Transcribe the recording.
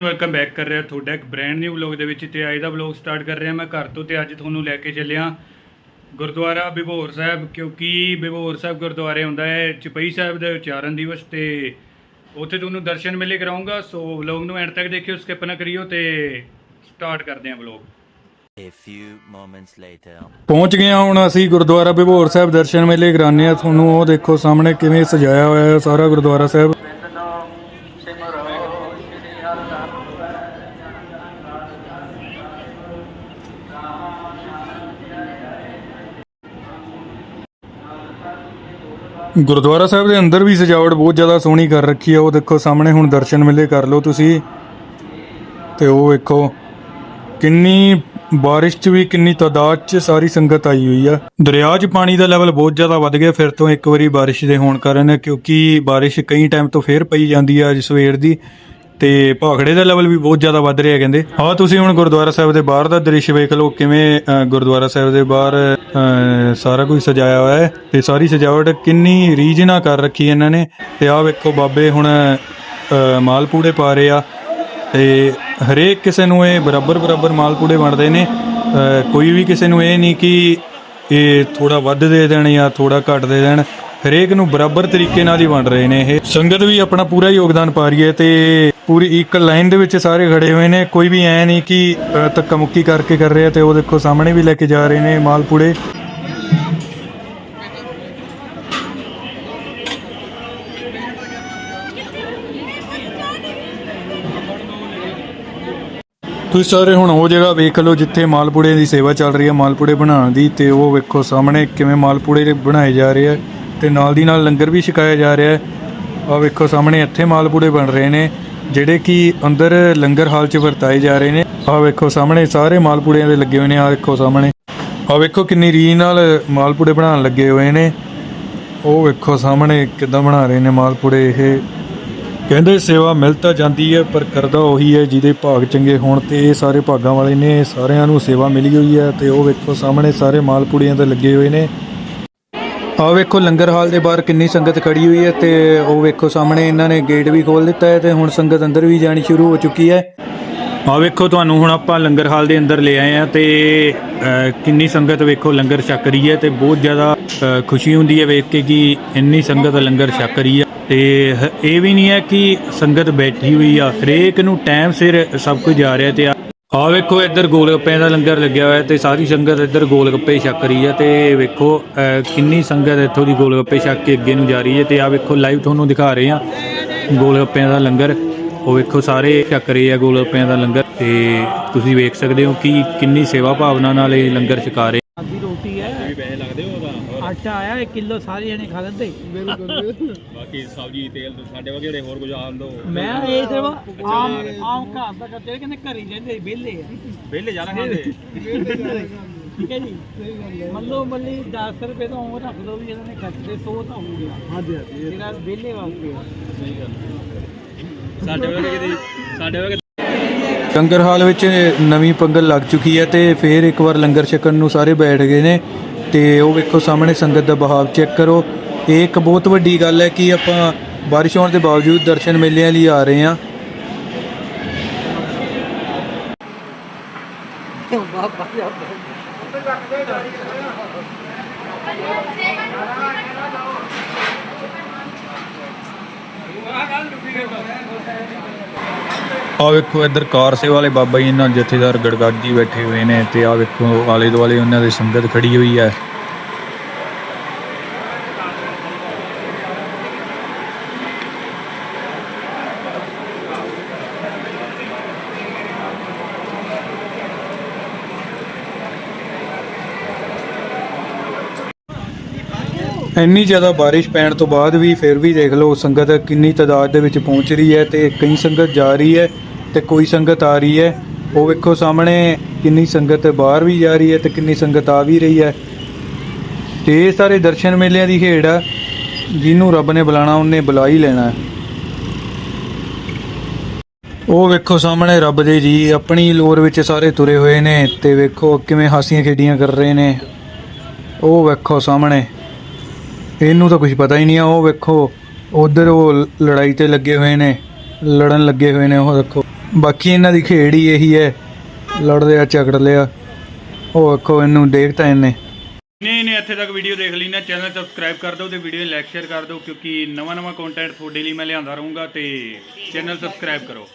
Welcome back ਕਰ ਰਿਹਾ ਤੁਹਾਡਾ ਇੱਕ ਬ੍ਰੈਂਡ ਨਿਊ ਵਲੌਗ ਦੇ ਵਿੱਚ ਤੇ ਅੱਜ ਦਾ ਵਲੌਗ ਸਟਾਰਟ ਕਰ ਰਿਹਾ ਮੈਂ ਘਰ ਤੋਂ ਤੇ ਅੱਜ ਤੁਹਾਨੂੰ ਲੈ ਕੇ ਚੱਲਿਆ ਗੁਰਦੁਆਰਾ ਬਿਭੋਰ ਸਾਹਿਬ ਕਿਉਂਕਿ ਬਿਭੋਰ ਸਾਹਿਬ ਗੁਰਦੁਆਰੇ ਹੁੰਦਾ ਹੈ ਚਪਈ ਸਾਹਿਬ ਦੇ ਉਚਾਰਨ ਦਿਵਸ ਤੇ ਉੱਥੇ ਤੁਹਾਨੂੰ ਦਰਸ਼ਨ ਮੇਲੇ ਕਰਾਉਂਗਾ ਸੋ ਵਲੌਗ ਨੂੰ ਐਂਡ ਤੱਕ ਦੇਖਿਓ ਸਕਿਪ ਨਾ ਕਰਿਓ ਤੇ ਸਟਾਰਟ ਕਰਦੇ ਹਾਂ vlog A few moments later. ਪਹੁੰਚ ਗਏ ਹਾਂ ਹੁਣ ਅਸੀਂ ਗੁਰਦੁਆਰਾ ਬਿਭੋਰ ਸਾਹਿਬ ਦਰਸ਼ਨ ਮੇਲੇ ਕਰਾਉਂਦੇ ਆ ਤੁਹਾਨੂੰ ਉਹ ਦੇਖੋ ਸਾਹਮਣੇ ਕਿਵੇਂ ਸਜਾਇਆ ਹੋਇਆ ਹੈ ਸਾਰਾ ਗੁਰਦੁਆਰਾ ਸਾਹਿਬ। ਗੁਰਦੁਆਰਾ ਸਾਹਿਬ ਦੇ ਅੰਦਰ ਵੀ ਸਜਾਵਟ ਬਹੁਤ ਜ਼ਿਆਦਾ ਸੋਹਣੀ ਕਰ ਰੱਖੀ ਹੈ ਉਹ ਦੇਖੋ, ਸਾਹਮਣੇ ਹੁਣ ਦਰਸ਼ਨ ਮਿਲੇ ਕਰ ਲਓ ਤੁਸੀਂ। ਤੇ ਉਹ ਵੇਖੋ, ਕਿੰਨੀ ਬਾਰਿਸ਼ 'ਚ ਵੀ, ਕਿੰਨੀ ਤਾਦਾਦ 'ਚ ਸਾਰੀ ਸੰਗਤ ਆਈ ਹੋਈ ਆ। ਦਰਿਆ 'ਚ ਪਾਣੀ ਦਾ ਲੈਵਲ ਬਹੁਤ ਜ਼ਿਆਦਾ ਵੱਧ ਗਿਆ, ਫਿਰ ਤੋਂ ਇੱਕ ਵਾਰੀ ਬਾਰਿਸ਼ ਦੇ ਹੋਣ ਕਾਰਨ, ਕਿਉਂਕਿ ਬਾਰਿਸ਼ ਕਈ ਟਾਈਮ ਤੋਂ ਫੇਰ ਪਈ ਜਾਂਦੀ ਆ, ਅੱਜ ਸਵੇਰ ਦੀ। ਤੇ ਭਾਖੜੇ ਦਾ ਲੈਵਲ ਵੀ ਬਹੁਤ ਜ਼ਿਆਦਾ ਵੱਧ ਰਿਹਾ ਕਹਿੰਦੇ। ਹਾਂ ਤੁਸੀਂ ਹੁਣ ਗੁਰਦੁਆਰਾ ਸਾਹਿਬ ਦੇ ਬਾਹਰ ਦਾ ਦ੍ਰਿਸ਼ ਵੇਖ ਲਓ ਕਿਵੇਂ ਅ, ਗੁਰਦੁਆਰਾ ਸਾਹਿਬ ਦੇ ਬਾਹਰ ਅ, ਸਾਰਾ ਕੁਝ ਸਜਾਇਆ ਹੋਇਆ ਹੈ ਤੇ ਸਾਰੀ ਸਜਾਵਟ ਕਿੰਨੀ ਰੀਝ ਨਾਲ ਕਰ ਰੱਖੀ ਇਹਨਾਂ ਨੇ। ਤੇ ਆਹ ਵੇਖੋ ਬਾਬੇ ਹੁਣ ਅ, ਮਾਲਪੂੜੇ ਪਾ ਰਹੇ ਆ ਤੇ ਹਰੇਕ ਕਿਸੇ ਨੂੰ ਇਹ ਬਰਾਬਰ ਬਰਾਬਰ ਮਾਲਪੂੜੇ ਵੰਡਦੇ ਨੇ। ਅ, ਕੋਈ ਵੀ ਕਿਸੇ ਨੂੰ ਇਹ ਨਹੀਂ ਕਿ ਇਹ ਥੋੜਾ ਵੱਧ ਦੇ ਦੇਣ ਜਾਂ ਥੋੜਾ ਘੱਟ ਦੇ ਦੇਣ। ਹਰੇਕ ਨੂੰ ਬਰਾਬਰ ਤਰੀਕੇ ਨਾਲ ਹੀ ਵੰਡ ਰਹੇ ਨੇ ਇਹ। ਸੰਗਤ ਵੀ ਆਪਣਾ ਪੂਰਾ ਯੋਗਦਾਨ ਪਾ ਰਹੀ ਹੈ ਤੇ ਪੂਰੀ ਇੱਕ ਲਾਈਨ ਦੇ ਵਿੱਚ ਸਾਰੇ ਖੜੇ ਹੋਏ ਨੇ। ਕੋਈ ਵੀ ਐ ਨਹੀਂ ਕਿ ਅ, ਧੱਕਾ ਮੁੱਕੀ ਕਰਕੇ ਕਰ ਰਿਹਾ ਤੇ ਉਹ ਦੇਖੋ ਸਾਹਮਣੇ ਵੀ ਲੈ ਕੇ ਜਾ ਰਹੇ ਨੇ ਮਾਲਪੂੜੇ। ਤੁਸੀਂ ਸਾਰੇ ਹੁਣ ਉਹ ਜਗ੍ਹਾ ਵੇਖ ਲਓ ਜਿੱਥੇ ਮਾਲਪੂੜੇ ਦੀ ਸੇਵਾ ਚੱਲ ਰਹੀ ਹੈ ਮਾਲਪੂੜੇ ਬਣਾਉਣ ਦੀ ਤੇ ਉਹ ਵੇਖੋ ਸਾਹਮਣੇ ਕਿਵੇਂ ਮਾਲਪੂੜੇ ਬਣਾਏ ਜਾ ਰਹੇ ਆ ਤੇ ਨਾਲ ਦੀ ਨਾਲ ਲੰਗਰ ਵੀ ਛਕਾਇਆ ਜਾ ਰਿਹਾ ਹੈ। ਆ ਵੇਖੋ ਸਾਹਮਣੇ ਇੱਥੇ ਮਾਲਪੂੜੇ ਬਣ ਰਹੇ ਨੇ। ਜਿਹੜੇ ਕਿ ਅੰਦਰ ਲੰਗਰ ਹਾਲ 'ਚ ਵਰਤਾਏ ਜਾ ਰਹੇ ਨੇ। ਆਹ ਵੇਖੋ ਸਾਹਮਣੇ, ਸਾਰੇ ਮਾਲਪੂੜਿਆਂ ਦੇ ਲੱਗੇ ਹੋਏ ਨੇ, ਆਹ ਵੇਖੋ ਸਾਹਮਣੇ। ਆਹ ਵੇਖੋ ਕਿੰਨੀ ਰੀ ਨਾਲ ਮਾਲਪੂੜੇ ਬਣਾਉਣ ਲੱਗੇ ਹੋਏ ਨੇ। ਉਹ ਵੇਖੋ ਸਾਹਮਣੇ ਕਿੱਦਾਂ ਬਣਾ ਰਹੇ ਨੇ ਮਾਲਪੂੜੇ ਇਹ। ਕਹਿੰਦੇ ਸੇਵਾ ਮਿਲ ਤਾਂ ਜਾਂਦੀ ਹੈ, ਪਰ ਕਰਦਾ ਉਹੀ ਹੈ, ਜਿਹਦੇ ਭਾਗ ਚੰਗੇ ਹੋਣ ਤੇ ਇਹ ਸਾਰੇ ਭਾਗਾਂ ਵਾਲੇ ਨੇ, ਸਾਰਿਆਂ ਨੂੰ ਸੇਵਾ ਮਿਲੀ ਹੋਈ ਹੈ ਤੇ ਉਹ ਵੇਖੋ ਸਾਹਮਣੇ ਸਾਰੇ ਮਾਲਪੂੜੀਆਂ ਤੇ ਲੱਗੇ ਹੋਏ ਨੇ। ਆਹ ਵੇਖੋ ਲੰਗਰ ਹਾਲ ਦੇ ਬਾਹਰ ਕਿੰਨੀ ਸੰਗਤ ਖੜੀ ਹੋਈ ਹੈ ਤੇ ਉਹ ਵੇਖੋ ਸਾਹਮਣੇ ਇਹਨਾਂ ਨੇ ਗੇਟ ਵੀ ਖੋਲ ਦਿੱਤਾ ਹੈ ਤੇ ਹੁਣ ਸੰਗਤ ਅੰਦਰ ਵੀ ਜਾਣੀ ਸ਼ੁਰੂ ਹੋ ਚੁੱਕੀ ਹੈ। ਆਹ ਵੇਖੋ ਤੁਹਾਨੂੰ ਹੁਣ ਆਪਾਂ ਲੰਗਰ ਹਾਲ ਦੇ ਅੰਦਰ ਲੈ ਆਏ ਆ ਤੇ ਕਿੰਨੀ ਸੰਗਤ ਵੇਖੋ ਲੰਗਰ ਛਕ ਰਹੀ ਹੈ ਤੇ ਬਹੁਤ ਜ਼ਿਆਦਾ ਖੁਸ਼ੀ ਹੁੰਦੀ ਹੈ ਵੇਖ ਕੇ ਕਿ ਇੰਨੀ ਸੰਗਤ ਲੰਗਰ ਛਕ ਰਹੀ ਹੈ ਤੇ ਇਹ ਵੀ ਨਹੀਂ ਹੈ ਕਿ ਸੰਗਤ ਬੈਠੀ ਹੋਈ ਆ, ਹਰੇਕ ਨੂੰ ਟਾਈਮ ਸਿਰ ਸਭ ਕੁਝ ਜਾ ਰਿਹਾ ਤੇ ਆ ਆਹ ਵੇਖੋ, ਇੱਧਰ ਗੋਲ ਗੱਪਿਆਂ ਦਾ ਲੰਗਰ ਲੱਗਿਆ ਹੋਇਆ ਤੇ ਸਾਰੀ ਸੰਗਤ ਇੱਧਰ ਗੋਲ ਗੱਪੇ ਛਕ ਰਹੀ ਹੈ ਤੇ ਵੇਖੋ ਕਿੰਨੀ ਸੰਗਤ ਇੱਥੋਂ ਦੀ ਗੋਲ ਗੱਪੇ ਛਕ ਕੇ ਅੱਗੇ ਨੂੰ ਜਾ ਰਹੀ ਹੈ ਤੇ ਆ ਵੇਖੋ ਲਾਈਵ ਤੁਹਾਨੂੰ ਦਿਖਾ ਰਹੇ ਆ ਗੋਲਗੱਪਿਆਂ ਦਾ ਲੰਗਰ, ਉਹ ਵੇਖੋ, ਸਾਰੇ ਛਕ ਰਹੇ ਆ ਗੋਲਗੱਪਿਆਂ ਦਾ ਲੰਗਰ ਤੇ ਤੁਸੀਂ ਵੇਖ ਸਕਦੇ ਹੋ ਕਿ ਕਿੰਨੀ ਸੇਵਾ ਭਾਵਨਾ ਨਾਲ ਇਹ ਲੰਗਰ ਛਕਾ ਰਹੇ। ਦੀ ਰੋਟੀ ਹੈ। ਆਟਾ ਆਇਆ 1 ਕਿਲੋ ਸਾਰੇ ਜਣੇ ਖਾ ਲੈਂਦੇ। ਬਾਕੀ ਸਬਜ਼ੀ ਤੇਲ ਤੋਂ ਸਾਡੇ ਵਗੇ ਜਿਹੜੇ ਹੋਰ ਕੁਝ ਆਣ ਦੋ। ਮੈਂ ਇਹ ਸਿਰਫ ਆਮ ਆਮ ਘਰ ਦਾ ਕਰਦੇ ਕਹਿੰਦੇ ਘਰੀ ਜਾਂਦੇ ਵਿਹਲੇ ਆ। ਵਿਹਲੇ ਜ਼ਿਆਦਾ ਖਾਂਦੇ। ਠੀਕ ਹੈ ਜੀ? ਮੰਨੋ ਮੱਲੀ 10 ਰੁਪਏ ਤੋਂ ਉਹ ਰੱਖ ਦੋ ਵੀ ਇਹਨਾਂ ਨੇ ਖਰਚਦੇ 100 ਤਾਂ ਹੋ ਗਿਆ। ਹਾਂਜੀ ਹਾਂਜੀ ਜਿਹੜਾ ਵਿਹਲੇ ਵਾਸਤੇ ਆ। ਸਾਡੇ ਵਗੇ ਕਿਤੇ ਸਾਡੇ ਵਗੇ ਲੰਗਰ ਹਾਲ ਵਿੱਚ ਨਵੀਂ ਪੰਗਲ ਲੱਗ ਚੁੱਕੀ ਹੈ ਤੇ ਫਿਰ ਇੱਕ ਵਾਰ ਲੰਗਰ ਛਕਣ ਨੂੰ ਸਾਰੇ ਬੈਠ ਗਏ ਨੇ। ਤੇ ਉਹ ਵੇਖੋ ਸਾਹਮਣੇ ਸੰਗਤ ਦਾ ਬਹਾਵ ਚੈੱਕ ਕਰੋ। ਇਹ ਇੱਕ ਬਹੁਤ ਵੱਡੀ ਗੱਲ ਹੈ ਕਿ ਆਪਾਂ ਬਾਰਿਸ਼ ਹੋਣ ਦੇ ਬਾਵਜੂਦ ਦਰਸ਼ਨ ਮੇਲਿਆਂ ਲਈ ਆ ਰਹੇ ਹਾਂ। ਆ ਵੇਖੋ ਇੱਧਰ ਕਾਰ ਸੇਵਾ ਵਾਲੇ ਬਾਬਾ ਜੀ ਨਾਲ ਜਥੇਦਾਰ ਗੜਗਾਜੀ ਬੈਠੇ ਹੋਏ ਨੇ ਤੇ ਆ ਵੇਖੋ ਆਲੇ ਦੁਆਲੇ ਉਹਨਾਂ ਦੀ ਸੰਗਤ ਖੜੀ ਹੋਈ ਹੈ। ਇੰਨੀ ਜ਼ਿਆਦਾ ਬਾਰਿਸ਼ ਪੈਣ ਤੋਂ ਬਾਅਦ ਵੀ ਫਿਰ ਵੀ ਦੇਖ ਲਓ ਸੰਗਤ ਕਿੰਨੀ ਤਾਦਾਦ ਦੇ ਵਿੱਚ ਪਹੁੰਚ ਰਹੀ ਹੈ ਤੇ ਕਈ ਸੰਗਤ ਜਾ ਰਹੀ ਹੈ ਤੇ ਕੋਈ ਸੰਗਤ ਆ ਰਹੀ ਹੈ। ਉਹ ਵੇਖੋ ਸਾਹਮਣੇ ਕਿੰਨੀ ਸੰਗਤ ਬਾਹਰ ਵੀ ਜਾ ਰਹੀ ਹੈ ਤੇ ਕਿੰਨੀ ਸੰਗਤ ਆ ਵੀ ਰਹੀ ਹੈ। ਤੇ ਇਹ ਸਾਰੇ ਦਰਸ਼ਨ ਮੇਲਿਆਂ ਦੀ ਖੇਡ ਆ। ਜਿਹਨੂੰ ਰੱਬ ਨੇ ਬੁਲਾਣਾ ਉਹਨੇ ਬੁਲਾ ਹੀ ਲੈਣਾ। ਉਹ ਵੇਖੋ ਸਾਹਮਣੇ ਰੱਬ ਦੇ ਜੀ, ਆਪਣੀ ਲੋਰ ਵਿੱਚ ਸਾਰੇ ਤੁਰੇ ਹੋਏ ਨੇ ਤੇ ਵੇਖੋ ਕਿਵੇਂ ਹਾਸੀਆਂ ਖੇਡੀਆਂ ਕਰ ਰਹੇ ਨੇ। ਉਹ ਵੇਖੋ ਸਾਹਮਣੇ। ਇਹਨੂੰ ਤਾਂ ਕੁਝ ਪਤਾ ਹੀ ਨਹੀਂ ਆ, ਉਹ ਵੇਖੋ, ਉਧਰ ਉਹ ਲੜਾਈ ਤੇ ਲੱਗੇ ਹੋਏ ਨੇ, ਲੜਨ ਲੱਗੇ ਹੋਏ ਨੇ, ਉਹ ਦੇਖੋ ਬਾਕੀ ਇਹਨਾਂ ਦੀ ਖੇਡ ਹੀ ਇਹੀ ਹੈ, ਲੜਦੇ ਆ ਝਗੜ ਲਿਆ ਉਹ ਵੇਖੋ ਇਹਨੂੰ ਦੇਖਤਾ ਇਹਨੇ। ਨਹੀਂ ਨਹੀਂ, ਇੱਥੇ ਤੱਕ ਵੀਡੀਓ ਦੇਖ ਲਈ ਨਾ ਚੈਨਲ ਸਬਸਕ੍ਰਾਈਬ ਕਰ ਦਿਓ ਤੇ ਵੀਡੀਓ ਲਾਈਕ ਸ਼ੇਅਰ ਕਰ ਦਿਓ, ਕਿਉਂਕਿ ਨਵਾਂ ਨਵਾਂ ਕੰਟੈਂਟ ਤੁਹਾਡੇ ਲਈ ਮੈਂ ਲਿਆਂਦਾ ਰਹੂੰਗਾ ਤੇ ਚੈਨਲ ਸਬਸਕ੍ਰਾਈਬ ਕਰੋ।